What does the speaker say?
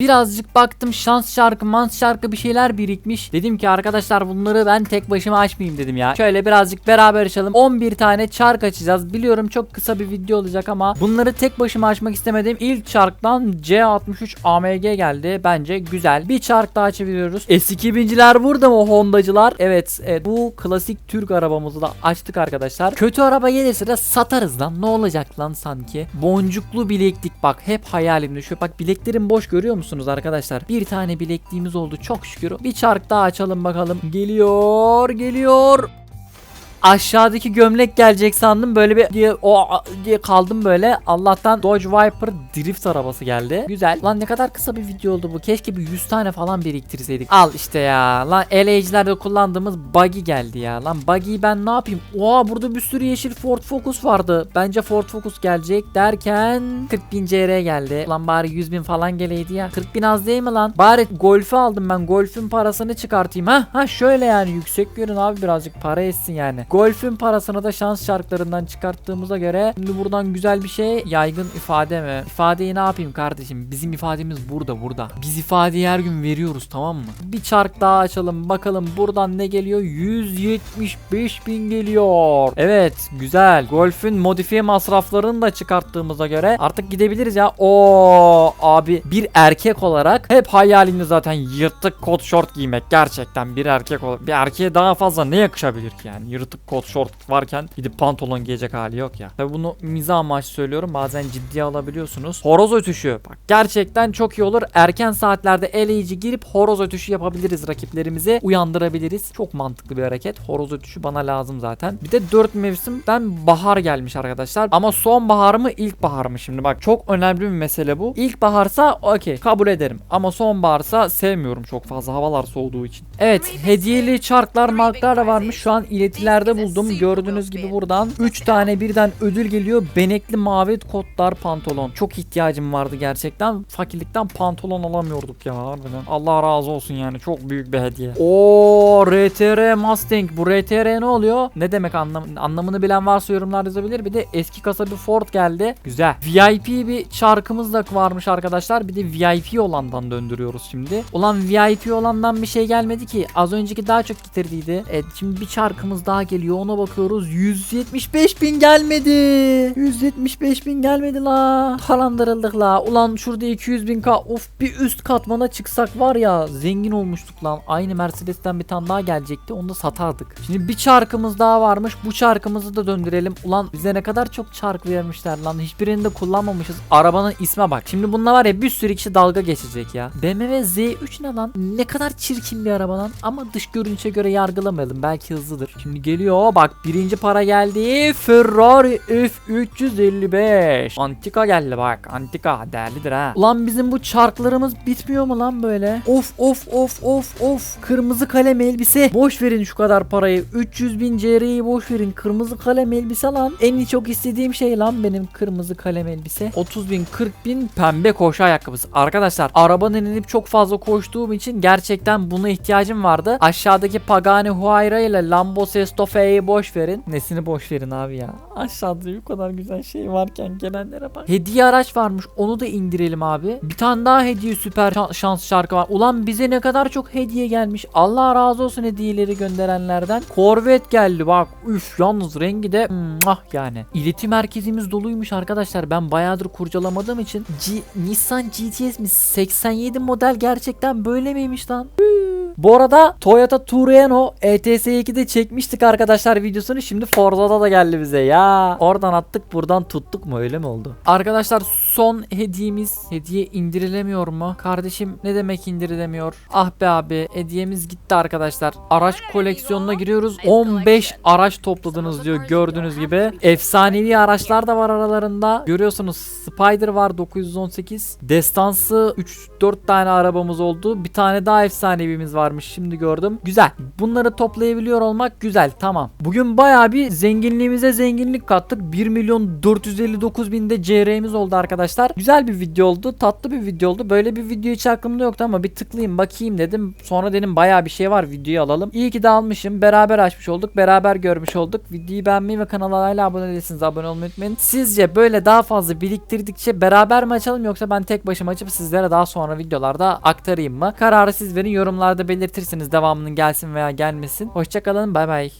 Birazcık baktım şans şarkı, mans şarkı bir şeyler birikmiş. Dedim ki arkadaşlar bunları ben tek başıma açmayayım dedim ya. Şöyle birazcık beraber açalım. 11 tane çark açacağız. Biliyorum çok kısa bir video olacak ama bunları tek başıma açmak istemedim. İlk çarktan C63 AMG geldi. Bence güzel. Bir çark daha çeviriyoruz. S2000'ciler burada mı Honda'cılar? Evet, evet. Bu klasik Türk arabamızı da açtık arkadaşlar. Kötü araba gelirse de satarız lan. Ne olacak lan sanki? Boncuklu bileklik bak hep hayalimde. Şu bak bileklerim boş görüyor musunuz arkadaşlar? Bir tane bilekliğimiz oldu çok şükür. Bir çark daha açalım bakalım. Geliyor, geliyor. Aşağıdaki gömlek gelecek sandım böyle bir diye o diye kaldım böyle. Allah'tan Dodge Viper drift arabası geldi. Güzel. Lan ne kadar kısa bir video oldu bu. Keşke bir 100 tane falan biriktirseydik. Al işte ya. Lan LH'lerde kullandığımız buggy geldi ya. Lan buggy'yi ben ne yapayım? Oha burada bir sürü yeşil Ford Focus vardı. Bence Ford Focus gelecek derken 40 bin CR geldi. Lan bari 100 bin falan geleydi ya. 40 bin az değil mi lan? Bari Golf'ü aldım ben. Golf'ün parasını çıkartayım. Ha ha şöyle yani yüksek görün abi birazcık para etsin yani. Golf'ün parasını da şans şarklarından çıkarttığımıza göre şimdi buradan güzel bir şey yaygın ifade mi? İfadeyi ne yapayım kardeşim? Bizim ifademiz burada burada. Biz ifadeyi her gün veriyoruz tamam mı? Bir çark daha açalım bakalım buradan ne geliyor? 175 bin geliyor. Evet güzel. Golf'ün modifiye masraflarını da çıkarttığımıza göre artık gidebiliriz ya. O abi bir erkek olarak hep hayalimde zaten yırtık kot şort giymek gerçekten bir erkek ol bir erkeğe daha fazla ne yakışabilir ki yani yırtık kot şort varken gidip pantolon giyecek hali yok ya. Tabi bunu mizah amaçlı söylüyorum bazen ciddiye alabiliyorsunuz. Horoz ötüşü bak gerçekten çok iyi olur. Erken saatlerde eleyici girip horoz ötüşü yapabiliriz rakiplerimizi uyandırabiliriz. Çok mantıklı bir hareket. Horoz ötüşü bana lazım zaten. Bir de 4 mevsimden bahar gelmiş arkadaşlar. Ama sonbahar mı ilkbahar mı şimdi bak çok önemli bir mesele bu. İlkbaharsa okey kabul ederim. Ama sonbaharsa sevmiyorum çok fazla havalar soğuduğu için. Evet hediyeli çarklar marklar da varmış. Şu an iletilerde buldum. Gördüğünüz gibi buradan 3 tane birden ödül geliyor. Benekli mavi kotlar pantolon. Çok ihtiyacım vardı gerçekten. Fakirlikten pantolon alamıyorduk ya harbiden. Allah razı olsun yani çok büyük bir hediye. Oo RTR Mustang. Bu RTR ne oluyor? Ne demek anlam anlamını bilen varsa yorumlarda yazabilir. Bir de eski kasa bir Ford geldi. Güzel. VIP bir çarkımız da varmış arkadaşlar. Bir de VIP olandan döndürüyoruz şimdi. Ulan VIP olandan bir şey gelmedi ki. Az önceki daha çok getirdiydi. Evet şimdi bir çarkımız daha geliyor. Ona bakıyoruz. 175 bin gelmedi. 175 bin gelmedi la. Talandırıldık la. Ulan şurada 200 bin ka. Of bir üst katmana çıksak var ya zengin olmuştuk lan. Aynı Mercedes'ten bir tane daha gelecekti. Onu da satardık. Şimdi bir çarkımız daha varmış. Bu çarkımızı da döndürelim. Ulan bize ne kadar çok çark vermişler lan. Hiçbirini de kullanmamışız. Arabanın isme bak. Şimdi bununla var ya bir sürü kişi dalga geçecek ya. BMW Z3 ne lan? Ne kadar çirkin bir araba lan. Ama dış görünüşe göre yargılamayalım. Belki hızlıdır. Şimdi geliyor. Bak birinci para geldi. Ferrari F355. Antika geldi bak. Antika değerlidir ha. Ulan bizim bu çarklarımız bitmiyor mu lan böyle? Of of of of of. Kırmızı kalem elbise. Boş verin şu kadar parayı. 300 bin CR'yi boş verin. Kırmızı kalem elbise lan. En çok istediğim şey lan benim kırmızı kalem elbise. 30 bin 40 bin pembe koşu ayakkabısı. Arkadaşlar arabanın inip çok fazla koştuğum için gerçekten buna ihtiyacım vardı. Aşağıdaki Pagani Huayra ile Lambo Sesto Fe'yi boş verin. Nesini boş verin abi ya. Aşağıda bu kadar güzel şey varken gelenlere bak. Hediye araç varmış. Onu da indirelim abi. Bir tane daha hediye süper şan- şans şarkı var. Ulan bize ne kadar çok hediye gelmiş. Allah razı olsun hediyeleri gönderenlerden. Corvette geldi bak. Üf yalnız rengi de ah yani. İletim merkezimiz doluymuş arkadaşlar. Ben bayağıdır kurcalamadığım için G- Nissan GTS mi 87 model gerçekten böyle miymiş lan? Bu arada Toyota Tureno E ETS2'de çekmiştik arkadaşlar videosunu. Şimdi Forza'da da geldi bize ya. Oradan attık buradan tuttuk mu öyle mi oldu? Arkadaşlar son hediyemiz. Hediye indirilemiyor mu? Kardeşim ne demek indirilemiyor? Ah be abi hediyemiz gitti arkadaşlar. Araç koleksiyonuna giriyoruz. 15 araç topladınız diyor gördüğünüz gibi. Efsanevi araçlar da var aralarında. Görüyorsunuz Spider var 918. Destansı 3-4 tane arabamız oldu. Bir tane daha efsanevimiz var varmış şimdi gördüm. Güzel. Bunları toplayabiliyor olmak güzel. Tamam. Bugün bayağı bir zenginliğimize zenginlik kattık. 1 milyon 459 binde CR'miz oldu arkadaşlar. Güzel bir video oldu. Tatlı bir video oldu. Böyle bir video hiç aklımda yoktu ama bir tıklayayım bakayım dedim. Sonra dedim bayağı bir şey var videoyu alalım. İyi ki de almışım. Beraber açmış olduk. Beraber görmüş olduk. Videoyu beğenmeyi ve kanala hala abone değilseniz abone olmayı unutmayın. Sizce böyle daha fazla biriktirdikçe beraber mi açalım yoksa ben tek başıma açıp sizlere daha sonra videolarda aktarayım mı? Kararı siz verin yorumlarda belirtirsiniz devamının gelsin veya gelmesin. Hoşçakalın bay bay.